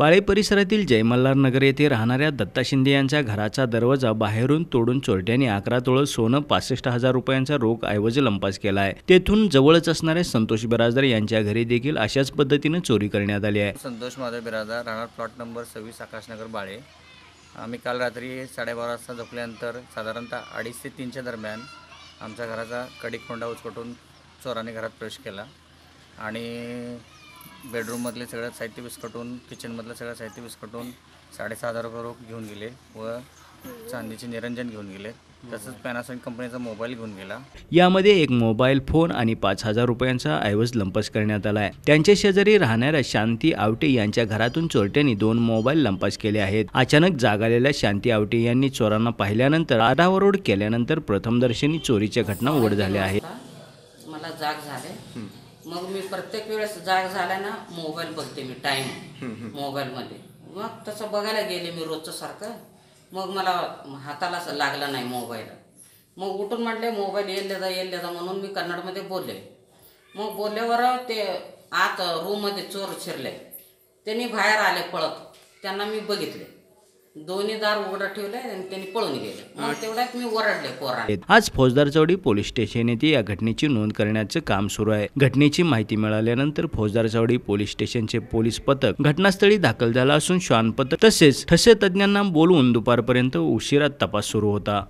बाळे परिसरातील जयमल्हार नगर येथे राहणाऱ्या दत्ता शिंदे यांच्या घराचा दरवाजा बाहेरून तोडून चोरट्यांनी अकरा तोळ सोनं पासष्ट हजार रुपयांचा रोख ऐवज लंपास केला आहे. तेथून जवळच असणाऱ्या संतोष बिराजदार यांच्या घरी देखील अशाच पद्धतीने चोरी करण्यात आली आहे. संतोष माधव बिराजदार राहणार प्लॉट नंबर सव्वीस आकाशनगर बाळे. आम्ही काल रात्री साडेबारा वाजता झोपल्यानंतर साधारणतः अडीच ते तीनच्या दरम्यान आमच्या घराचा कडी खोंडा उचकटून चोराने घरात प्रवेश केला. आणि बेडरूममधले सगळं साहित्य विस्कटून किचनमधलं सगळं साहित्य विस्कटून साडेसहा हजार रुपये रोख घेऊन गेले व चांदीचे निरंजन घेऊन गेले. तसंच पॅनासॉनिक कंपनीचा मोबाईल घेऊन गेला. यामध्ये एक मोबाईल फोन आणि पाच हजार रुपयांचा ऐवज लंपास करण्यात आला आहे त्यांच्या शेजारी राहणाऱ्या शांती आवटे यांच्या घरातून चोरट्यांनी दोन मोबाईल लंपास केले आहेत. अचानक जाग आलेल्या शांती आवटे यांनी चोरांना पाहिल्यानंतर आढावरोड केल्यानंतर प्रथमदर्शनी चोरीच्या घटना उघड झाल्या आहेत. मला जाग झाले. मग मी प्रत्येक वेळेस जाग झाल्या ना मोबाईल बघते मी टाइम मोबाईलमध्ये. मग तसं बघायला गेले मी रोजचं सारखं मग मला हाताला असं लागला नाही मोबाईल. मग उठून म्हटले मोबाईल येईल जा येईल जा म्हणून मी कन्नडमध्ये बोलले. मग बोलल्यावर ते आत रूममध्ये चोर शिरले. त्यांनी बाहेर आले पळत. त्यांना मी बघितले. दोन्ही दार उघडं ठेवले आणि त्यांनी पळून गेले. मग तेवढ्यात मी ओरडले पोराने. आज फौजदार चौडी पोलीस स्टेशन येथे या घटनेची नोंद करण्याचं काम सुरू आहे. घटनेची माहिती मिळाल्यानंतर फौजदार चौडी पोलीस स्टेशनचे पोलीस पथक घटनास्थळी दाखल झाला असून श्वान पथक तसेच ठसे तज्ञांना बोलवून दुपारपर्यंत उशिरा तपास सुरू होता.